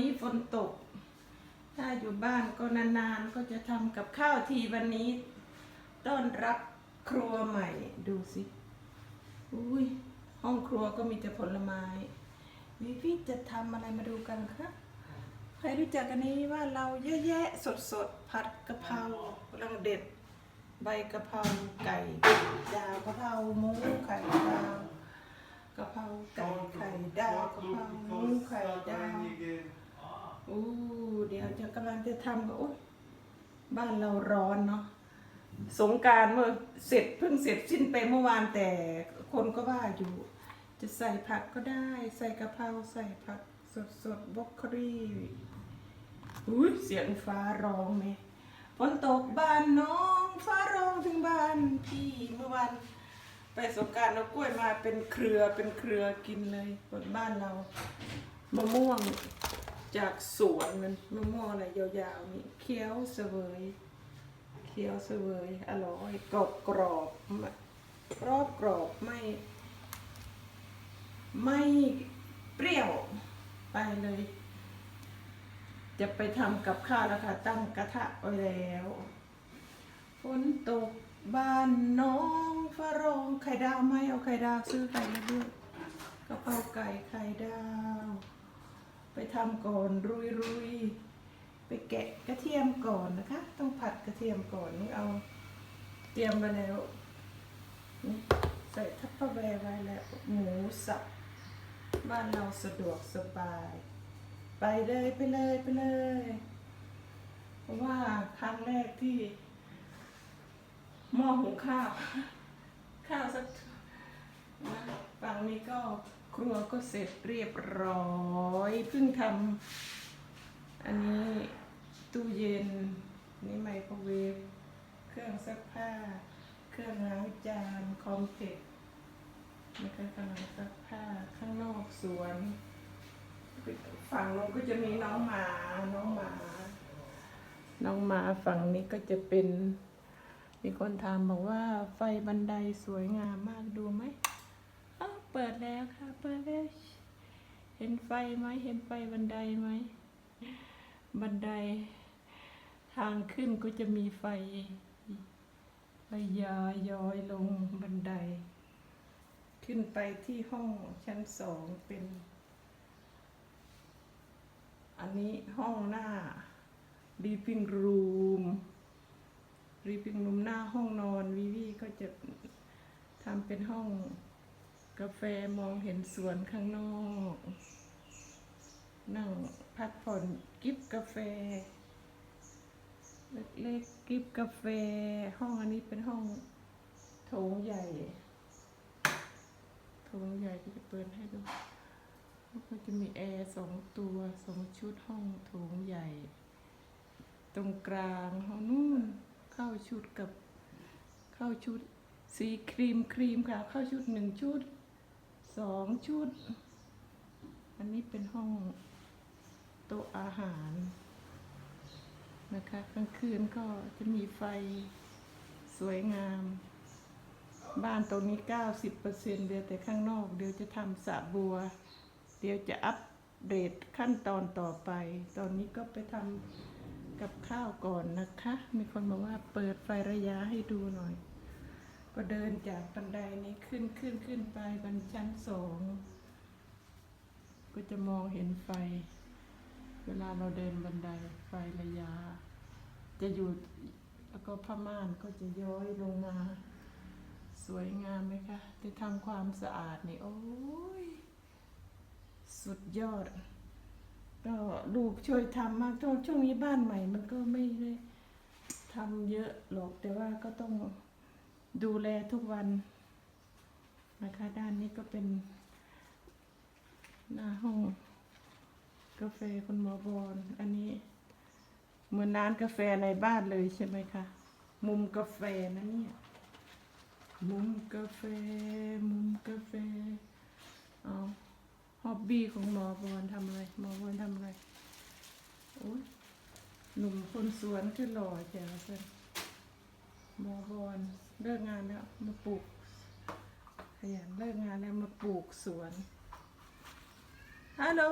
นี้ฝนตก ถ้าอยู่บ้านก็นานๆ ก็จะทำกับข้าวทีวันนี้ ต้อนรับครัวใหม่ดูสิอุ้ยห้องครัวก็มีแต่ผลไม้วิวิจะทำอะไรมาดูกันคะใครรู้จักอันนี้ว่าเราเยอะแยะสดๆผัดกะเพรากำลังเด็ด ใบกะเพราไก่ดาวกะเพราหมูไข่ดาวกะเพราไก่ไข่ดาวกะเพราหมูไข่ดาว โอ้เดี๋ยวจะกำลังจะทำก็อุ๊ยบ้านเราร้อนเนาะสงการเมื่อเสร็จเพิ่งเสร็จสิ้นไปเมื่อวานแต่คนก็ว่าอยู่ จะใส่ผักก็ได้ ใส่กะเพราใส่ผักสดสดบล็อกคลีอุ้ยเสียงฟ้าร้องไหมฝนตกบ้านน้องฟ้าร้องถึงบ้านพี่เมื่อวันไปสงการเอากล้วยมาเป็นเครือเป็นเครือกินเลยบนบ้านเรามะม่วง จากสวนมันมะม่วงอะไรยาวๆนี่เคี้ยวเสวยเคี้ยวเสวยอร่อยกรอบกรอบกรอบกรอบไม่ ไม่เปรี้ยวไปเลย จะไปทำกับข้าวแล้วค่ะ ตั้งกระทะไว้แล้วฝนตกบ้านน้องฝรั่งไข่ดาวไหมเอาไข่ดาวซื้อไข่มาด้วยกะเพราไก่ไข่ดาว ไปทำก่อนรุยรุยไปแกะกระเทียมก่อนนะคะ ต้องผัดกระเทียมก่อนนี่เอาเตรียมไปแล้วใส่ทัพเปอร์แวไว้แล้วหมูสับบ้านเราสะดวกสบาย ไปเลยไปเลยไปเลย เพราะว่าครั้งแรกที่หม้อหุงข้าว ข้าวสักนะฝั่งนี้ก็ ครัวก็เสร็จเรียบร้อยเพิ่งทำอันนี้ตู้เย็นนี่ไมโครเวฟเครื่องซักผ้า เครื่องล้างจานคอมเพล็กซ์นะคะกำลังซักผ้าข้างนอกสวนฝั่งนู้นก็จะมีน้องหมา น้องหมา น้องหมาฝั่งนี้ก็จะเป็น มีคนถามบอกว่าไฟบันไดสวยงามมากดูไหม เปิดแล้วค่ะ เปิดแล้ว เห็นไฟไหม เห็นไฟบันไดไหม บันได ทางขึ้นก็จะมีไฟ ไฟยาย้อยลงบันได ขึ้นไปที่ห้องชั้นสองเป็น อันนี้ห้องหน้า living room living room หน้าห้องนอนวิวีก็จะทำเป็นห้อง กาแฟมองเห็นสวนข้างนอก นั่งพักผ่อนกิบกาแฟ เล็กๆกิบกาแฟ ห้องอันนี้เป็นห้องโถงใหญ่โถงใหญ่ก็จะเปิดให้ดูก็จะมีแอร์สองตัวสองชุดห้องโถงใหญ่ ตรงกลางห้องนู่นเข้าชุดกับเข้าชุดสีครีมครีมค่ะ เข้าชุดหนึ่งชุด สองชุด อันนี้เป็นห้องโต๊ะอาหารนะคะ กลางคืนก็จะมีไฟสวยงาม บ้านตรงนี้ 90%เดียวแต่ข้างนอก เดี๋ยวจะทำสระบัว เดี๋ยวจะอัปเดตขั้นตอนต่อไป ตอนนี้ก็ไปทำกับข้าวก่อนนะคะ มีคนบอกว่าเปิดไฟระยะให้ดูหน่อย ก็เดินจากบันไดนี้ขึ้นขึ้นขึ้นไปบนชั้นสอง ก็จะมองเห็นไฟ เวลาเราเดินบันไดไฟระยะ จะอยู่แล้วก็ผ้าม่านก็จะย้อยลงมา สวยงามไหมคะจะทำความสะอาดนี่ โอ้ย สุดยอด ก็ลูกช่วยทำมากช่วงช่วงนี้บ้านใหม่ มันก็ไม่ได้ทำเยอะหรอกแต่ว่าก็ต้อง ดูแลทุกวันนะคะ ด้านนี้ก็เป็น หน้าห้องกาแฟคุณหมอบอลอันนี้เหมือนร้านกาแฟในบ้านเลยใช่ไหมคะ มุมกาแฟนะเนี่ย มุมกาแฟ มุมกาแฟ เอาฮอบบี้ของหมอบอลทำอะไร หมอบอลทำอะไร โอ้ยหนุ่มคนสวนคือหล่อแจ๋วเกินหมอบอล เลิกงานแล้วมาปลูกขยันเลิกงานแล้วมาปลูกสวนฮัลโหล